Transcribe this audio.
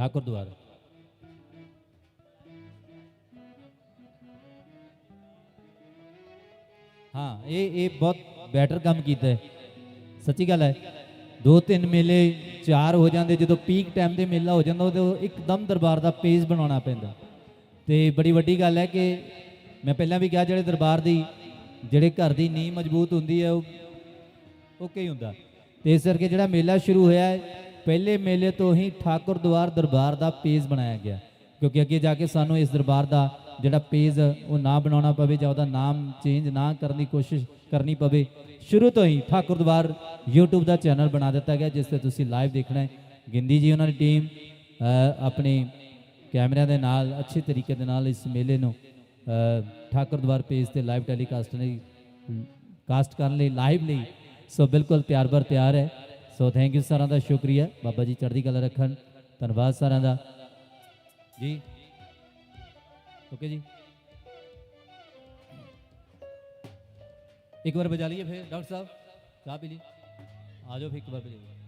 ਠਾਕੁਰ ਦੁਆਰ। ਹਾਂ, ਇਹ ਇਹ ਬਹੁਤ ਬੈਟਰ ਕੰਮ ਕੀਤਾ ਹੈ। ਸੱਚੀ ਗੱਲ ਹੈ ਦੋ ਤਿੰਨ ਮੇਲੇ ਚਾਰ ਹੋ ਜਾਂਦੇ, ਜਦੋਂ ਪੀਕ ਟਾਈਮ ਦੇ ਮੇਲਾ ਹੋ ਜਾਂਦਾ, ਉਦੋਂ ਇੱਕਦਮ ਦਰਬਾਰ ਦਾ ਪੇਜ ਬਣਾਉਣਾ ਪੈਂਦਾ। ਤੇ ਬੜੀ ਵੱਡੀ ਗੱਲ ਹੈ ਕਿ ਮੈਂ ਪਹਿਲਾਂ ਵੀ ਕਿਹਾ, ਜਿਹੜੇ ਦਰਬਾਰ ਦੀ, ਜਿਹੜੇ ਘਰ ਦੀ ਨੀਂਹ ਮਜ਼ਬੂਤ ਹੁੰਦੀ ਹੈ, ਉਹ ਉਹ ਹੀ ਹੁੰਦਾ। ਤੇ ਇਸ ਕਰਕੇ ਜਿਹੜਾ ਮੇਲਾ ਸ਼ੁਰੂ ਹੋਇਆ ਹੈ ਪਹਿਲੇ ਮੇਲੇ ਤੋਂ ਹੀ ਠਾਕੁਰ ਦੁਆਰ ਦਰਬਾਰ ਦਾ ਪੇਜ ਬਣਾਇਆ ਗਿਆ। ਕਿਉਂਕਿ ਅੱਗੇ ਜਾ ਕੇ ਸਾਨੂੰ ਇਸ ਦਰਬਾਰ ਦਾ ਜਿਹੜਾ ਪੇਜ ਉਹ ਨਾ ਬਣਾਉਣਾ ਪਵੇ ਜਾਂ ਉਹਦਾ ਨਾਮ ਚੇਂਜ ਨਾ ਕਰਨ ਦੀ ਕੋਸ਼ਿਸ਼ ਕਰਨੀ ਪਵੇ, ਸ਼ੁਰੂ ਤੋਂ ਹੀ ਠਾਕੁਰ ਦੁਆਰ YouTube ਦਾ ਚੈਨਲ ਬਣਾ ਦਿੱਤਾ ਗਿਆ, ਜਿਸ ਤੇ ਤੁਸੀਂ ਲਾਈਵ ਦੇਖਣਾ ਹੈ। ਗਿੰਦੀ ਜੀ ਉਹਨਾਂ ਦੀ ਟੀਮ ਆਪਣੇ ਕੈਮਰਿਆਂ ਦੇ ਨਾਲ, ਅੱਛੇ ਤਰੀਕੇ ਦੇ ਨਾਲ ਇਸ ਮੇਲੇ ਨੂੰ ਠਾਕੁਰ ਦੁਆਰ ਪੇਜ ਤੇ ਲਾਈਵ ਟੈਲੀਕਾਸਟ ਲਈ ਕਾਸਟ ਕਰਨ ਲਈ ਲਾਈਵ ਲਈ, ਸੋ ਬਿਲਕੁਲ ਤਿਆਰ ਬਰ ਤਿਆਰ ਹੈ। ਸੋ ਥੈਂਕ ਯੂ ਸਾਰਿਆਂ ਦਾ ਸ਼ੁਕਰੀਆ। ਬਾਬਾ ਜੀ ਚੜ੍ਹਦੀ ਕਲਾ ਰੱਖਣ। ਧੰਨਵਾਦ ਸਾਰਿਆਂ ਦਾ। ਜੀ। ਓਕੇ ਜੀ। ਇੱਕ ਵਾਰ ਬਜਾ ਲਈਏ ਫਿਰ। ਡਾਕਟਰ ਸਾਹਿਬ, ਚਾਹ ਪੀ ਲਈ। ਆ ਜਾਓ ਫਿਰ ਇੱਕ ਵਾਰ ਬਜਾ